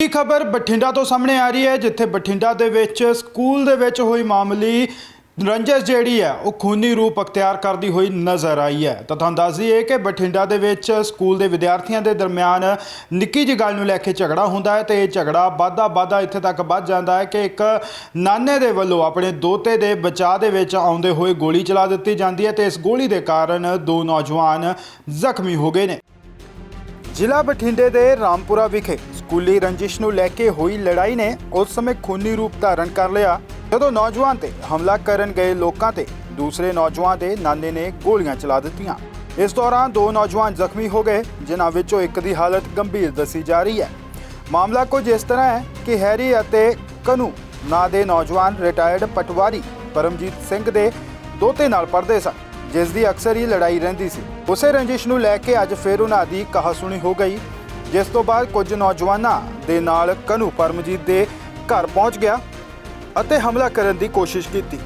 ਇਹ ਖਬਰ ਬਠਿੰਡਾ ਤੋਂ ਸਾਹਮਣੇ ਆ ਰਹੀ ਹੈ, ਜਿੱਥੇ ਬਠਿੰਡਾ ਦੇ ਵਿੱਚ, ਸਕੂਲ ਦੇ ਵਿੱਚ ਹੋਈ ਮਾਮਲੀ ਰੰਜਸ ਜਿਹੜੀ ਹੈ, ਉਹ ਖੂਨੀ ਰੂਪ ਅਖਤਿਆਰ ਕਰਦੀ ਹੋਈ ਨਜ਼ਰ ਆਈ ਹੈ। ਤਾਂ ਤੁਹਾਨੂੰ ਦੱਸ ਦਈਏ ਕਿ ਬਠਿੰਡਾ ਦੇ ਵਿੱਚ ਸਕੂਲ ਦੇ ਵਿਦਿਆਰਥੀਆਂ ਦੇ ਦਰਮਿਆਨ ਨਿੱਕੀ ਜਿਹੀ ਗੱਲ ਨੂੰ ਲੈ ਕੇ ਝਗੜਾ ਹੁੰਦਾ ਹੈ ਤੇ ਇਹ ਝਗੜਾ ਵਾਧਾ ਵਾਧਾ ਇੱਥੇ ਤੱਕ ਵੱਧ ਜਾਂਦਾ ਹੈ ਕਿ ਇੱਕ ਨਾਨੇ ਦੇ ਵੱਲੋਂ ਆਪਣੇ ਦੋਤੇ ਦੇ ਬਚਾਅ ਦੇ ਵਿੱਚ ਆਉਂਦੇ ਹੋਏ ਗੋਲੀ ਚਲਾ ਦਿੱਤੀ ਜਾਂਦੀ ਹੈ ਤੇ ਇਸ ਗੋਲੀ ਦੇ ਕਾਰਨ ਦੋ ਨੌਜਵਾਨ ਜ਼ਖਮੀ ਹੋ ਗਏ ਨੇ। ਜ਼ਿਲ੍ਹਾ ਬਠਿੰਡੇ ਦੇ ਰਾਮਪੁਰਾ ਵਿਖੇ ਸਕੂਲੀ ਰੰਜਿਸ਼ ਨੂੰ ਲੈ ਕੇ ਹੋਈ ਲੜਾਈ ਨੇ ਉਸ ਸਮੇਂ ਖੂਨੀ ਰੂਪ ਧਾਰਨ ਕਰ ਲਿਆ। ਜਦੋਂ ਨੌਜਵਾਨ ਤੇ ਹਮਲਾ ਕਰਨ ਗਏ ਲੋਕਾਂ ਤੇ, ਦੂਸਰੇ ਨੌਜਵਾਨ ਦੇ ਨਾਨੇ ਨੇ ਗੋਲੀਆਂ ਚਲਾ ਦਿੱਤੀਆਂ। ਇਸ ਦੌਰਾਨ ਦੋ ਨੌਜਵਾਨ ਜ਼ਖਮੀ ਹੋ ਗਏ, ਜਿਨ੍ਹਾਂ ਵਿੱਚੋਂ ਇੱਕ ਦੀ ਹਾਲਤ ਗੰਭੀਰ ਦੱਸੀ ਜਾ ਰਹੀ ਹੈ। ਮਾਮਲਾ ਕੁਝ ਇਸ ਤਰ੍ਹਾਂ ਹੈ ਕਿ ਹੈਰੀ ਅਤੇ ਕਨੂ ਨਾਂ ਦੇ ਨੌਜਵਾਨ ਰਿਟਾਇਰਡ ਪਟਵਾਰੀ ਪਰਮਜੀਤ ਸਿੰਘ ਦੇ ਦੋਤੇ ਨਾਲ ਪੜ੍ਹਦੇ ਸਨ, ਜਿਸ ਦੀ ਅਕਸਰ ਹੀ ਲੜਾਈ ਰਹਿੰਦੀ ਸੀ। ਉਸੇ ਰੰਜਿਸ਼ ਨੂੰ ਲੈ ਕੇ ਅੱਜ ਫਿਰ ਉਹਨਾਂ ਦੀ ਕਹਾਸੁਣੀ ਹੋ ਗਈ। ਜਿਸ ਤੋਂ ਬਾਅਦ ਕੁਝ ਨੌਜਵਾਨਾਂ ਦੇ ਨਾਲ ਕਨੂ ਪਰਮਜੀਤ ਦੇ ਘਰ ਪਹੁੰਚ ਗਿਆ ਅਤੇ ਹਮਲਾ ਕਰਨ ਦੀ ਕੋਸ਼ਿਸ਼ ਕੀਤੀ।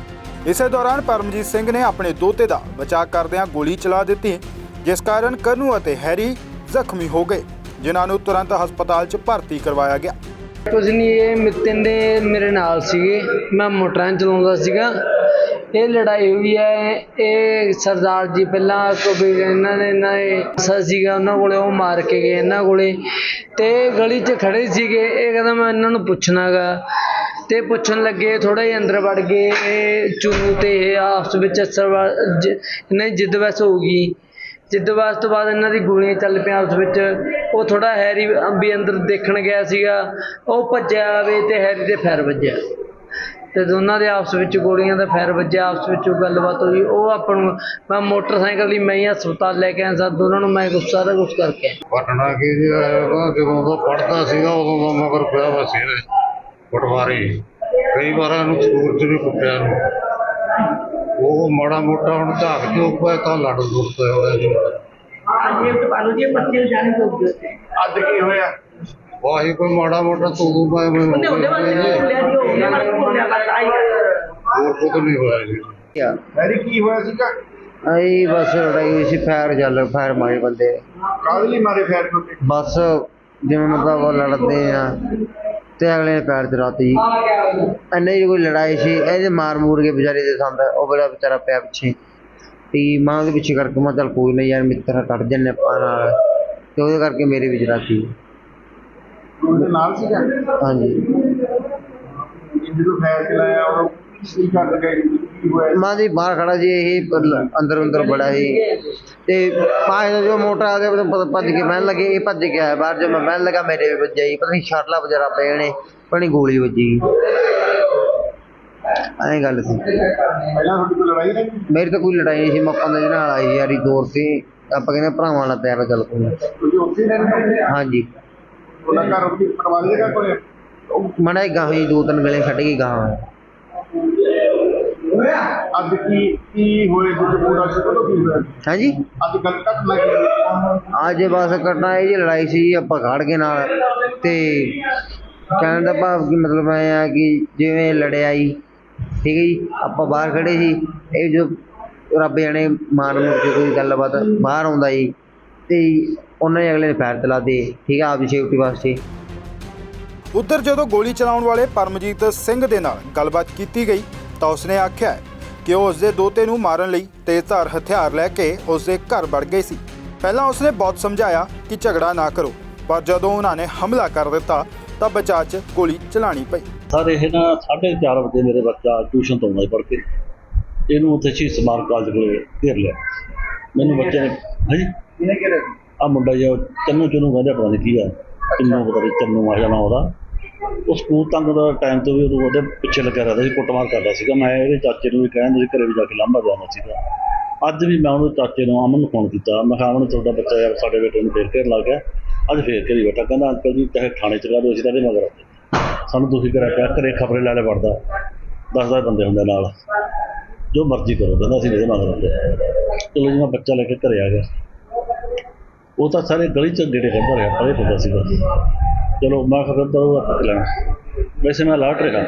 ਇਸੇ ਦੌਰਾਨ ਪਰਮਜੀਤ ਸਿੰਘ ਨੇ ਆਪਣੇ ਦੋਤੇ ਦਾ ਬਚਾਅ ਕਰਦਿਆਂ ਗੋਲੀ ਚਲਾ ਦਿੱਤੀ, ਜਿਸ ਕਾਰਨ ਕਨੂ ਅਤੇ ਹੈਰੀ ਜ਼ਖਮੀ ਹੋ ਗਏ, ਜਿਨ੍ਹਾਂ ਨੂੰ ਤੁਰੰਤ ਹਸਪਤਾਲ 'ਚ ਭਰਤੀ ਕਰਵਾਇਆ ਗਿਆ। ਕੁਝ ਨਹੀਂ, ਇਹ ਮਿੱਤਨ ਦੇ ਮੇਰੇ ਨਾਲ ਸੀਗੇ। ਮੈਂ ਮੋਟਰਾਂ ਚਲਾਉਂਦਾ ਸੀਗਾ। ਇਹ ਲੜਾਈ ਹੋਈ ਹੈ। ਇਹ ਸਰਦਾਰ ਜੀ ਪਹਿਲਾਂ ਕੋਈ ਇਹਨਾਂ ਨੇ ਇਹਨਾਂ ਨੇ ਸੀਗਾ। ਉਹਨਾਂ ਕੋਲੇ ਉਹ ਮਾਰ ਕੇ ਗਏ ਇਹਨਾਂ ਕੋਲੇ। ਤੇ ਗਲੀ 'ਚ ਖੜੇ ਸੀਗੇ। ਇਹ ਕਹਿੰਦਾ ਮੈਂ ਇਹਨਾਂ ਨੂੰ ਪੁੱਛਣਾਗਾ। ਤੇ ਪੁੱਛਣ ਲੱਗੇ ਥੋੜਾ ਜਿਹਾ ਅੰਦਰ ਵੜ ਗਏ। ਇਹ ਚੁੰਨੂ ਤੇ ਇਹ ਆਪਸ ਵਿੱਚ ਅਸਰ ਇਹਨਾਂ ਜਿੱਦ ਵੈਸ ਹੋ ਗਈ। ਜਿੱਦ ਵਾਸ ਤੋਂ ਬਾਅਦ ਇਹਨਾਂ ਦੀ ਗੋਲੀਆਂ ਚੱਲ ਪਈਆਂ ਆਪਸ ਵਿੱਚ। ਉਹ ਥੋੜਾ ਹੈਰੀ ਵੀ ਅੰਦਰ ਦੇਖਣ ਗਿਆ ਸੀਗਾ। ਉਹ ਭੱਜਿਆ ਵੇ ਤੇ ਹੈਰੀ 'ਤੇ ਫੈਰ ਵੱਜਿਆ। ਤੇ ਦੋਨਾਂ ਦੇ ਆਪਸ ਵਿੱਚ ਗੋਲੀਆਂ ਦਾ ਫੈਰ ਵੱਜਿਆ ਆਪਸ ਵਿੱਚ ਉਹ ਗੱਲਬਾਤ ਹੋਈ। ਉਹ ਆਪਾਂ ਨੂੰ ਮੈਂ ਮੋਟਰਸਾਈਕਲ ਲਈ ਮੈਂ ਹੀ ਹਸਪਤਾਲ ਲੈ ਕੇ ਆਇਆ ਸਾਂ ਦੋਨਾਂ ਨੂੰ ਮੈਂ ਕੁਛ ਸਾਰਾ ਕੁਝ ਕਰਕੇ ਆਇਆ। ਪਟਨਾ ਕੀ ਜੀ ਆਏਗਾ ਜਦੋਂ ਦਾ ਪੜਦਾ ਸੀਗਾ ਉਦੋਂ ਦਾ ਮਗਰ ਪਿਆ ਵਾ ਸੀ ਇਹਦੇ ਪਟਵਾਰੀ। ਕਈ ਵਾਰ ਇਹਨੂੰ ਸਕੂਲ ਚ ਵੀ ਕੁੱਟਿਆ ਨੂੰ ਉਹ ਮਾੜਾ ਮੋਟਾ ਹੁਣ ਝਾਕ ਚੁੱਕ ਪਿਆ ਤਾਂ ਲੜ ਪਏ ਹੋਇਆ ਜੀ ਅੱਜ ਕੀ ਹੋਇਆ? ਵਾਹੀ ਕੋਈ ਮਾੜਾ ਮੋਟਾ ਤੂੰ ਤੂੰ ਮੈਂ ਮੈਂ ਹੋਰ ਕੁਝ ਨਹੀਂ ਹੋਇਆ ਜੀ ਮੈਰੀ ਕੀ ਹੋਇਆ ਸੀਗਾ ਆਈ ਬਸ ਲੜਾਈ ਹੋਈ ਸੀ ਫਾਇਰ ਚੱਲ ਫਾਇਰ ਮਾਰੇ ਬੰਦੇ ਕਾਹਦੇ ਲਈ ਮਾਰੇ ਫੈਰ ਕੋਤੇ ਬਸ ਜਿਵੇਂ ਮਤਲਬ ਉਹ ਲੜਦੇ ਆ ਤੇ ਅਗਲੇ ਨੇ ਪੈਰ ਚਲਾਤੀ ਇੰਨੇ ਹੀ ਕੋਈ ਲੜਾਈ ਸੀ ਇਹਦੇ ਮਾਰ ਮੂਰ ਕੇ ਵਿਚਾਰੇ ਦੇ ਸੰਦ ਉਹ ਬੜਾ ਵਿਚਾਰਾ ਪਿਆ ਪਿੱਛੇ ਤੇ ਮਾਂ ਦੇ ਪਿੱਛੇ ਕਰਕੇ ਮੈਂ ਚੱਲ ਕੋਈ ਨਹੀਂ ਯਾਰ ਮਿੱਤਰ ਕੱਢ ਜੰਨੇ ਆਪਾਂ ਨਾਲ ਤੇ ਉਹਦੇ ਕਰਕੇ ਮੇਰੇ ਵਿੱਚ ਰਾਤੀ ਉਹਦੇ ਨਾਲ ਸੀਗਾ? ਹਾਂਜੀ। ਜਦੋਂ ਫੈਰ ਚਲਾਇਆ ਉਹ ਕੀ ਕਰ ਗਏ? ਕੀ ਹੋਇਆ? ਮਾਂ ਦੀ ਬਾਹਰ ਖੜਾ ਜੀ ਇਹ ਅੰਦਰ ਅੰਦਰ ਬੜਾ ਸੀ। ਤੇ ਪਾਏ ਦਾ ਜੋ ਮੋਟਰ ਆ ਗਿਆ ਉਹ ਭੱਜ ਕੇ ਬਹਿਣ ਲੱਗੇ। ਇਹ ਭੱਜ ਕੇ ਆਇਆ ਬਾਹਰ ਜੋ ਮੈਂ ਬਹਿਣ ਲੱਗਾ ਮੇਰੇ ਵੀ ਵੱਜਿਆ ਜੀ। ਪਤਾ ਨਹੀਂ ਸ਼ਾਟਲਾ ਵਿਚਾਰਾ ਪਏ ਨੇ ਪਣੀ ਗੋਲੀ ਵੱਜੀ। ਐਂ ਗੱਲ ਸੀ। ਪਹਿਲਾਂ ਤੁਹਾਡੀ ਕੋਈ ਲੜਾਈ ਨਹੀਂ ਮੇਰੀ ਤਾਂ ਕੋਈ ਲੜਾਈ ਨਹੀਂ ਸੀ। ਮੈਂ ਪੰਜ ਦੇ ਨਾਲ ਆਈ ਯਾਰੀ ਦੌਰ ਤੇ। ਆਪਾਂ ਕਹਿੰਦੇ ਭਰਾਵਾਂ ਨਾਲ ਪਿਆਰ ਤੁਸੀਂ ਉੱਥੇ ਹੀ ਰਹਿੰਦੇ ਹਾਂਜੀ। ਘਰ ਮੜਾ ਗਾਹੀ ਦੋ ਤਿੰਨ ਗਲੇ ਛੱਡ ਕੇ ਗਾਹਾਂ। ਅੱਜ ਕੀ ਕੀ ਹੋਇਆ? ਜੀ ਪੂਰਾ ਸੀ ਕਦੋਂ ਕੀ ਹੋਇਆ? ਹਾਂਜੀ? ਅੱਜ ਗੱਲ ਘਟਨਾ ਕੀ ਹੋਈ ਅੱਜ ਬਸ ਕਰਨਾ ਇਹ ਜੀ ਲੜਾਈ ਸੀ ਆਪਾਂ ਖੜ ਕੇ ਨਾਲ। ਤੇ ਕਹਿਣ ਦਾ ਭਾਵ ਕੀ ਮਤਲਬ ਐ ਆ ਕਿ ਜਿਵੇਂ ਲੜਿਆ ਜੀ ਠੀਕ ਹੈ ਜੀ? ਆਪਾਂ ਬਾਹਰ ਖੜੇ ਸੀ ਇਹ ਜੋ ਰੱਬ ਜਾਣੇ ਮਾਰ ਮੁਰ ਕੇ ਕੋਈ ਗੱਲਬਾਤ ਬਾਹਰ ਆਉਂਦਾ ਜੀ। ਤੇ ਉਹਨਾਂ ਨੇ ਅਗਲੇ ਨੇ ਪੈਰ ਚਲਾਤੇ ਠੀਕ ਆ ਆਪਦੀ ਸੇਫਟੀ ਵਾਸਤੇ। ਉੱਧਰ ਜਦੋਂ ਗੋਲੀ ਚਲਾਉਣ ਵਾਲੇ ਪਰਮਜੀਤ ਸਿੰਘ ਦੇ ਨਾਲ ਗੱਲਬਾਤ ਕੀਤੀ ਗਈ ਤਾਂ ਉਸਨੇ ਆਖਿਆ ਕਿ ਉਹ ਉਸਦੇ ਦੋਤੇ ਨੂੰ ਮਾਰਨ ਲਈ ਤੇਜ਼ਧਾਰ ਹਥਿਆਰ ਲੈ ਕੇ ਉਸਦੇ ਘਰ ਵੜ ਗਏ ਸੀ। ਪਹਿਲਾਂ ਉਸਨੇ ਬਹੁਤ ਸਮਝਾਇਆ ਕਿ ਝਗੜਾ ਨਾ ਕਰੋ ਪਰ ਜਦੋਂ ਉਹਨਾਂ ਨੇ ਹਮਲਾ ਕਰ ਦਿੱਤਾ ਤਾਂ ਬਚਾਅ 'ਚ ਗੋਲੀ ਚਲਾਣੀ ਪਈ। ਸਰ ਇਹ ਨਾ 4:30 ਵਜੇ ਮੇਰੇ ਬੱਚਾ ਟਿਊਸ਼ਨ ਤੋਂ ਆਉਂਦਾ ਪੜ੍ਹ ਕੇ। ਇਹਨੂੰ ਉੱਥੇ ਸ਼ਹੀਦ ਸਮਾਰਕ ਕਾਲਜ ਕੋਲੇ ਘੇਰ ਲਿਆ। ਮੈਨੂੰ ਬੱਚੇ ਨੇ ਹਾਂਜੀ? ਕਿਹਨੇ ਕਿਹਾ ਆ ਮੁੰਡਾ ਜਿਹਾ ਚੰਨੂ ਚੰਨੂ ਕਹਿੰਦੇ ਪਤਾ ਨਹੀਂ ਕੀ ਆ, ਚੰਨੂ ਪਤਾ ਨਹੀਂ ਚੰਨੂ ਆ ਜਾਣਾ ਉਹਦਾ। ਉਹ ਸਕੂਲ ਤੰਗ ਦਾ ਟਾਈਮ ਤੋਂ ਵੀ ਉਹਦੇ ਪਿੱਛੇ ਲੱਗਿਆ ਰਹਿੰਦਾ ਸੀ, ਕੁੱਟਮਾਰ ਕਰਦਾ ਸੀਗਾ। ਮੈਂ ਇਹਦੇ ਚਾਚੇ ਨੂੰ ਵੀ ਕਹਿੰਦਾ ਸੀ, ਘਰੇ ਵੀ ਜਾ ਕੇ ਲਾਂਭਾ ਜਾਣਾ ਸੀਗਾ। ਅੱਜ ਵੀ ਮੈਂ ਉਹਨੂੰ ਚਾਚੇ ਨੂੰ, ਅਮਨ ਨੂੰ ਫੋਨ ਕੀਤਾ। ਮੈਂ ਕਿਹਾ, ਅਮਨ, ਤੁਹਾਡਾ ਬੱਚਾ ਯਾਰ ਸਾਡੇ ਬੇਟੇ ਨੂੰ ਫੇਰ ਘੇਰ ਲੱਗ ਗਿਆ। ਅੱਜ ਫੇਰ ਘੇਰੀ ਬੈਠਾ। ਕਹਿੰਦਾ, ਅੰਕਲ ਜੀ, ਚਾਹੇ ਥਾਣੇ ਚ ਲਾ ਦਿਓ, ਅਸੀਂ ਤਾਂ ਇਹਦੇ ਮਗਰ ਆਉਂਦੇ। ਸਾਨੂੰ ਤੁਸੀਂ ਕਰਿਆ ਪਿਆ ਘਰੇ ਖਬਰੇ ਲੈ ਲੈ ਵੜਦਾ। ਦਸ ਦਸ ਬੰਦੇ ਹੁੰਦੇ ਨਾਲ। ਜੋ ਮਰਜ਼ੀ ਕਰੋ, ਕਹਿੰਦਾ ਅਸੀਂ ਇਹਦੇ ਮਗਰ ਆਉਂਦੇ ਚਲੋ ਜੀ, ਮੈਂ ਬੱਚਾ ਲੈ ਕੇ ਘਰੇ ਆ ਗਿਆ। ਉਹ ਤਾਂ ਸਾਰੇ ਗਲੀ ਚ ਡੇੜੇ ਕਰਦਾ ਰਿਹਾ ਪਰੇ ਹੁੰਦਾ ਸੀਗਾ। ਚਲੋ, ਮੈਂ ਖਬਰ ਤਾਂ ਉਹ ਹੱਥ ਲੈਣਾ। ਵੈਸੇ ਮੈਂ ਅਲਰਟ ਰਿਹਾ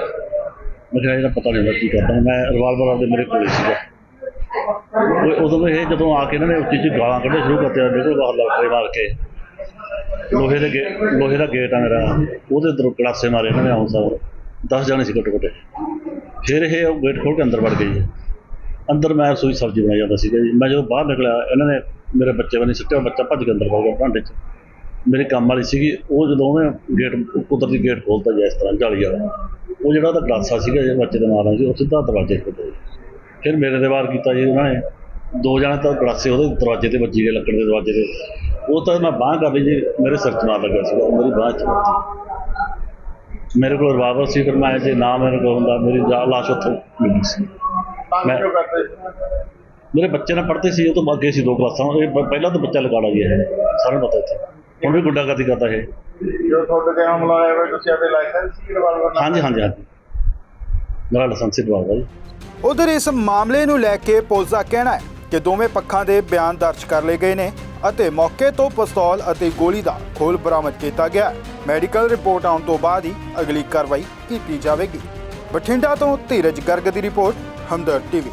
ਮੈਂ ਕਿਹਾ ਇਹਦਾ ਪਤਾ ਨਹੀਂ ਹੁੰਦਾ ਕੀ ਕਰਦਾ। ਮੈਂ ਰਿਵਾਲਵਰ ਆਪਦੇ ਮੇਰੇ ਕੋਲ ਸੀਗਾ। ਉਹ- ਉਦੋਂ ਇਹ ਜਦੋਂ ਆ ਕੇ ਇਹਨਾਂ ਨੇ ਉੱਚੀ 'ਚ ਗਾਲਾਂ ਕੱਢੇ ਸ਼ੁਰੂ ਕਰਤੇ ਦੇਖੋ ਬਾਹਰ ਲੱਗ ਮਾਰ ਕੇ। ਲੋਹੇ ਦੇ ਗੇ- ਲੋਹੇ ਦਾ ਗੇਟ ਆ ਮੇਰਾ। ਉਹਦੇ ਅੰਦਰ ਕਲਾਸੇ ਮਾਰੇ ਇਹਨਾਂ ਨੇ ਆਉਂ ਸਾਹਿਬ 10 ਜਾਣੇ ਸੀ ਘੱਟੋ ਘੱਟ ਫਿਰ ਇਹ ਉਹ ਗੇਟ ਖੋਲ ਕੇ ਅੰਦਰ ਵੜ ਗਈ ਜੀ। ਅੰਦਰ ਮੈਂ ਰਸੋਈ ਸਬਜ਼ੀ ਬਣਾਈ ਜਾਂਦਾ ਸੀਗਾ ਜੀ। ਮੈਂ ਜਦੋਂ ਬਾਹਰ ਨਿਕਲਿਆ, ਇਹਨਾਂ ਨੇ ਮੇਰੇ ਬੱਚੇ ਬਣੀ ਸਿੱਟਿਆ ਬੱਚਾ ਭੱਜ ਕੇ ਅੰਦਰ ਵੜ ਗਿਆ ਭਾਂਡੇ 'ਚ। ਮੇਰੇ ਕੰਮ ਵਾਲੀ ਸੀਗੀ ਉਹ ਜਦੋਂ ਉਹਨੇ ਗੇਟ ਕੁਦਰਤੀ ਗੇਟ ਖੋਲਤਾ ਜੀ ਇਸ ਤਰ੍ਹਾਂ ਜਾਲੀ ਵਾਲਾ। ਉਹ ਜਿਹੜਾ ਉਹਦਾ ਗਲਾਸਾ ਸੀਗਾ ਜੇ ਬੱਚੇ ਦੇ ਨਾਲ ਆ ਸੀ ਉਹ ਸਿੱਧਾ ਦਰਵਾਜ਼ੇ 'ਤੇ ਜੀ ਫਿਰ ਮੇਰੇ ਦੇ ਵਾਰ ਕੀਤਾ ਜੀ ਉਹਨਾਂ ਨੇ। ਦੋ ਜਣੇ ਤਾਂ ਗਲਾਸੇ ਉਹਦੇ ਦਰਵਾਜ਼ੇ ਤੇ ਵੱਜੀ ਗਏ ਲੱਕੜ ਦੇ ਦਰਵਾਜ਼ੇ ਤੇ। ਉਹ ਤਾਂ ਮੈਂ ਬਾਂਹ ਕਰ ਲਈ ਜੀ ਮੇਰੇ ਸਿਰ 'ਚ ਮਾਰ ਲੱਗਾ ਸੀਗਾ ਉਹ ਮੇਰੀ ਬਾਂਹ 'ਚ। ਮੇਰੇ ਕੋਲ ਰਿਵਾਲਵਰ ਸੀ ਫਿਰ ਮੈਂ ਜੇ ਨਾ ਮੇਰੇ ਕੋਲ ਹੁੰਦਾ ਮੇਰੀ ਲਾਸ਼ ਉੱਥੇ ਮਿਲੀ ਸੀ। ਮੈਂ-? ਮੇਰੇ ਬੱਚੇ ਨਾਲ ਪੜ੍ਹਦੇ ਸੀ ਉਹ ਤੋਂ ਅੱਗੇ ਸੀ ਦੋ ਕਲਾਸਾਂ। ਇਹ ਪ- ਪਹਿਲਾਂ ਤਾਂ ਬੱਚਾ ਲਗਾੜਾ ਜੀ ਇਹ ਸਾਰਿਆਂ ਨੂੰ ਪਤਾ ਇੱਥੇ। ਹੁਣ ਵੀ ਗੁੰਡਾਗਰਦੀ ਕਰਦਾ ਇਹ। ਜੋ ਤੁਹਾਡੇ ਤੇ ਹਮਲਾ ਹੋਇਆ ਵਾ ਤੁਸੀਂ ਆਪਣੇ ਲਾਇਸੈਂਸ ਸੀ ਰਿਵਾਲਵਰ ਨਾਲ ਹਾਂਜੀ ਹਾਂਜੀ ਹਾਂਜੀ। ਮੇਰਾ ਲਾਇਸੈਂਸ ਦਵਾਉਂਦਾ ਜੀ ਉਧਰ ਇਸ ਮਾਮਲੇ ਨੂੰ ਲੈ ਕੇ ਪੁਲਿਸ ਦਾ ਕਹਿਣਾ ਹੈ ਕਿ ਦੋਵੇਂ ਪੱਖਾਂ ਦੇ ਬਿਆਨ ਦਰਜ ਕਰ ਲਏ ਗਏ ਨੇ ਅਤੇ ਮੌਕੇ ਤੋਂ ਪਿਸਤੌਲ ਅਤੇ ਗੋਲੀ ਦਾ ਖੋਲ ਬਰਾਮਦ ਕੀਤਾ ਗਿਆ ਹੈ। ਮੈਡੀਕਲ ਰਿਪੋਰਟ ਆਉਣ ਤੋਂ ਬਾਅਦ ਹੀ ਅਗਲੀ ਕਾਰਵਾਈ ਕੀਤੀ ਜਾਵੇਗੀ। ਬਠਿੰਡਾ ਤੋਂ ਧੀਰਜ ਗਰਗ ਦੀ ਰਿਪੋਰਟ ਹਮਦਰ ਟੀਵੀ।